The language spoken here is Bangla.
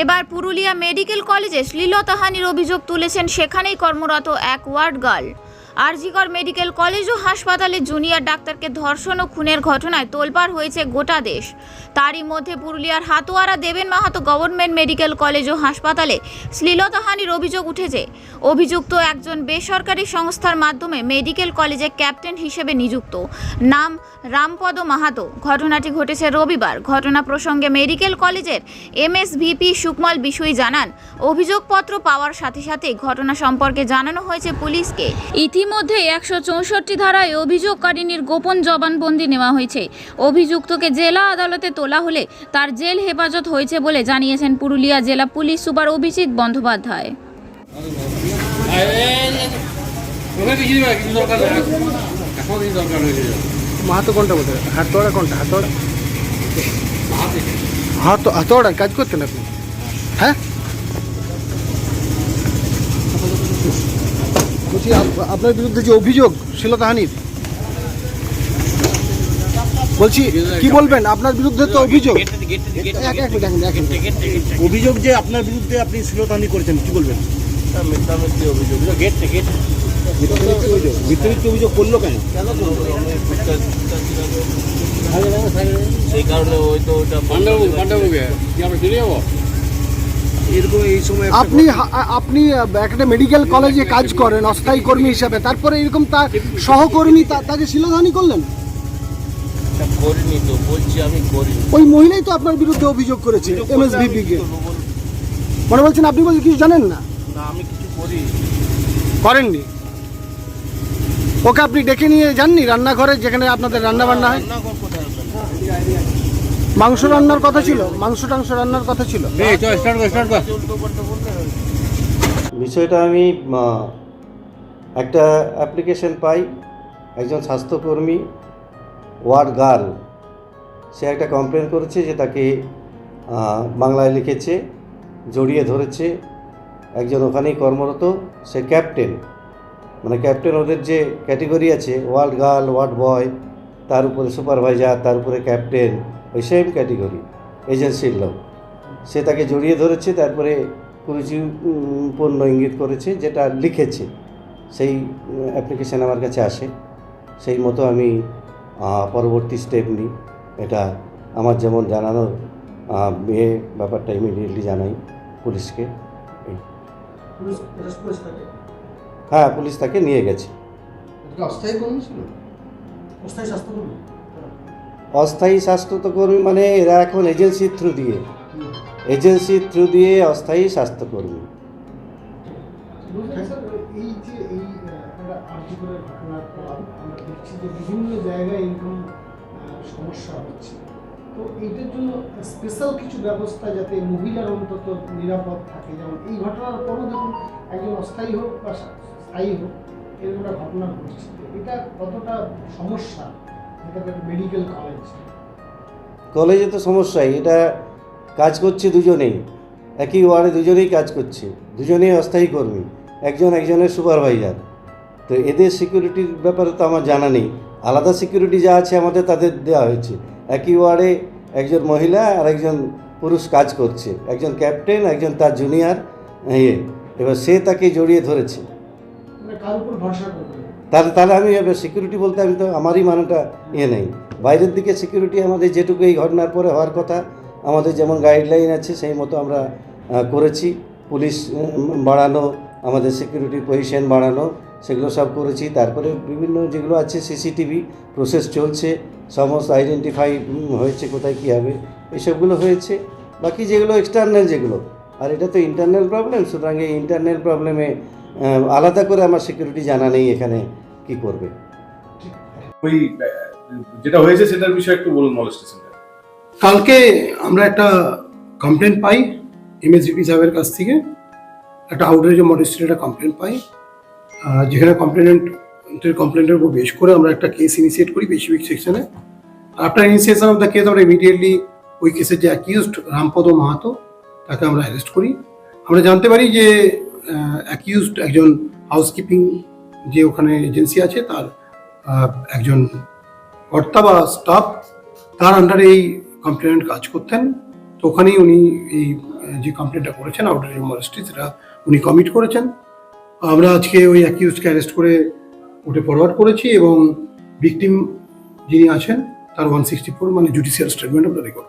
এবার পুরুলিয়া মেডিকেল কলেজে শ্লীলতাহানির অভিযোগ তুলেছেন সেখানেই কর্মরত এক ward girl. RG Kar medical college ও হাসপাতালে জুনিয়র ডাক্তারকে ধর্ষণ ও খুনের ঘটনায় তোলপাড় হয়েছে গোটা দেশ। তারই মধ্যে পুরুলিয়ার Hatowara Deben Mahato government medical college ও হাসপাতালে শ্লীলতাহানির অভিযোগ উঠেছে। অভিযুক্ত একজন বেসরকারি সংস্থার মাধ্যমে মেডিকেল কলেজে ক্যাপ্টেন হিসেবে নিযুক্ত। নাম রামপদ মাহাতো। ঘটনাটি ঘটেছে রবিবার। ঘটনা প্রসঙ্গে মেডিকেল কলেজের এমএসভিপি সুকমল বিষয় জানান, অভিযোগপত্র পাওয়ার সাথে সাথে ঘটনা সম্পর্কে জানানো হয়েছে পুলিশকে। ইতিমধ্যে একশো চৌষট্টি ধারায় অভিযোগকারিনীর গোপন জবানবন্দি নেওয়া হয়েছে। অভিযুক্তকে জেলা আদালতে তোলা হলে তার জেল হেফাজত হয়েছে বলে জানিয়েছেন পুরুলিয়া জেলা পুলিশ সুপার অভিজিৎ বন্দ্যোপাধ্যায়। কাজ করতেন আপনি? হ্যাঁ? বলছি আপ- আপনার বিরুদ্ধে যে অভিযোগ শিলতাহানির বলছি কি বলবেন? আপনার বিরুদ্ধে তো অভিযোগ। অভিযোগ যে আপনার বিরুদ্ধে আপনি শ্লীলতাহানি করেছেন কি বলবেন? মিথ্যামিথ্যি অভিযোগ। গেট গেট মিথ্যামিথ্যি অভিযোগ? মিথ্যামিথ্যি অভিযোগ করল কেন? ফুটকার সেই কারণে ওই তো ওটা পান্ডাবু পান্ডাবু আমরা চলে যাব? এরকম এই সময় আপনি আপনি একটা মেডিকেল কলেজে কাজ করেন অস্থায়ী কর্মী হিসাবে তারপরে এরকম তার সহকর্মী তাকে শিলধানি করলেন? করিনি তো বলছি আমি করিনি ওই মহিলাই তো আপনার বিরুদ্ধে অভিযোগ করেছে এমএসভিপি কে। মনে বলছেন আপনি বলছেন কিছু জানেন না? না আমি কিছু করি। করেননি? ওকে আপনি ডেকে নিয়ে যাননি রান্নাঘরে যেখানে আপনাদের রান্না বান্না হয়? মাংস রান্নার কথা ছিল মাংস টাংস রান্নার কথা ছিল। বিষয়টা আমি একটা অ্যাপ্লিকেশন পাই একজন স্বাস্থ্যকর্মী ওয়ার্ড গার্ল। সে একটা কমপ্লেন করেছে যে তাকে বাংলায় লিখেছে জড়িয়ে ধরেছে। একজন ওখানেই কর্মরত সে ক্যাপ্টেন মানে ক্যাপ্টেন ওদের যে ক্যাটেগরি আছে ওয়ার্ড গার্ল ওয়ার্ড বয় তার উপরে সুপারভাইজার তার উপরে ক্যাপ্টেন ওই সেম ক্যাটেগরি এজেন্সির লোক। সে তাকে জড়িয়ে ধরেছে তারপরে কুরুচিপূর্ণ ইঙ্গিত করেছে যেটা লিখেছে। সেই অ্যাপ্লিকেশান আমার কাছে আসে। সেই মতো আমি পরবর্তী স্টেপ নিই। এটা আমার যেমন জানানোর বিয়ে ব্যাপারটা ইমিডিয়েটলি জানাই পুলিশকে। হ্যাঁ পুলিশ তাকে নিয়ে গেছে। অস্থায়ী কর্মী ছিল? অস্থায়ী স্বাস্থ্যকর্মী? অস্থায়ী স্বাস্থ্যকর্মী মানে এরা এখন এজেন্সির থ্রু দিয়ে। এজেন্সির থ্রু দিয়ে অস্থায়ী স্বাস্থ্যকর্মী বলছেন এই যে এই একটা আর্টিকেলের ঘটনার পর আমরা দেখছি যে বিভিন্ন জায়গায় সমস্যা হচ্ছে। স্পেশাল কিছু ব্যবস্থা যাতে নিরাপদ থাকে। এটা সমস্যা? মেডিকেল কলেজ কলেজে তো সমস্যাই এটা কাজ করছে দুজনেই। একই ওয়ার্ডে দুজনেই কাজ করছে দুজনেই অস্থায়ী কর্মী একজন একজনের সুপারভাইজার তো এদের সিকিউরিটির ব্যাপারে তো আমার জানা নেই। আলাদা সিকিউরিটি যা আছে আমাদের তাদের দেওয়া হয়েছে। একই ওয়ার্ডে একজন মহিলা আর একজন পুরুষ কাজ করছে। একজন ক্যাপ্টেন একজন তার জুনিয়র ইয়ে। এবার সে তাকে জড়িয়ে ধরেছে। মানে কার উপর ভরসা করবে? তাহলে তাহলে আমি সিকিউরিটি বলতে আমি তো আমারই মানেটা ইয়ে নেই। বাইরের দিকে সিকিউরিটি আমাদের যেটুকু এই ঘটনার পরে হওয়ার কথা, আমাদের যেমন গাইডলাইন আছে, সেই মতো আমরা করেছি। পুলিশ বাড়ানো, আমাদের সিকিউরিটি পজিশন বাড়ানো, সেগুলো সব করেছি। তারপরে বিভিন্ন যেগুলো আছে সিসিটিভি প্রসেস চলছে, সমস্ত আইডেন্টিফাই হয়েছে কোথায় কী হবে, এসবগুলো হয়েছে। বাকি যেগুলো এক্সটার্নাল যেগুলো, আর এটা তো ইন্টারনাল প্রবলেম সুতরাং এই ইন্টারনাল প্রবলেমে আলাদা করে আমার সিকিউরিটি জানা নেই এখানে। কি করবে। ওই যেটা হয়েছে সেটার বিষয়ে একটু বলুন কালকে আমরা একটা কমপ্লেন পাই এমএসভিপি সাহেবের কাছ থেকে। একটা আউটরেজ মডেস্টির একটা কমপ্লেন পাই। যেখানে কমপ্লেনেন্টের কমপ্লেন্টের উপর বেশ করে আমরা একটা কেস ইনিশিয়েট করি বেসিক সেকশনে after initiation of the case আমরা ইমিডিয়েটলি ওই কেসের যে অ্যাকিউজড রামপদ মাহাতো তাকে আমরা অ্যারেস্ট করি। আমরা জানতে পারি যে অ্যাকিউজড একজন হাউসকিপিং যে ওখানে এজেন্সি আছে তার একজন কর্তা বা স্টাফ, তার আন্ডারে এই কমপ্লেনেন্ট কাজ করতেন। তো ওখানেই উনি এই যে কমপ্লেনটা করেছেন আউটার মডেস্টি সেটা উনি কমিট করেছেন। আমরা আজকে ওই অ্যাকিউজকে অ্যারেস্ট করে ওটে ফরওয়ার্ড করেছি এবং ভিকটিম যিনি আছেন, তার ওয়ান সিক্সটি ফোর মানে জুডিশিয়াল স্টেটমেন্ট আমরা রেকর্ড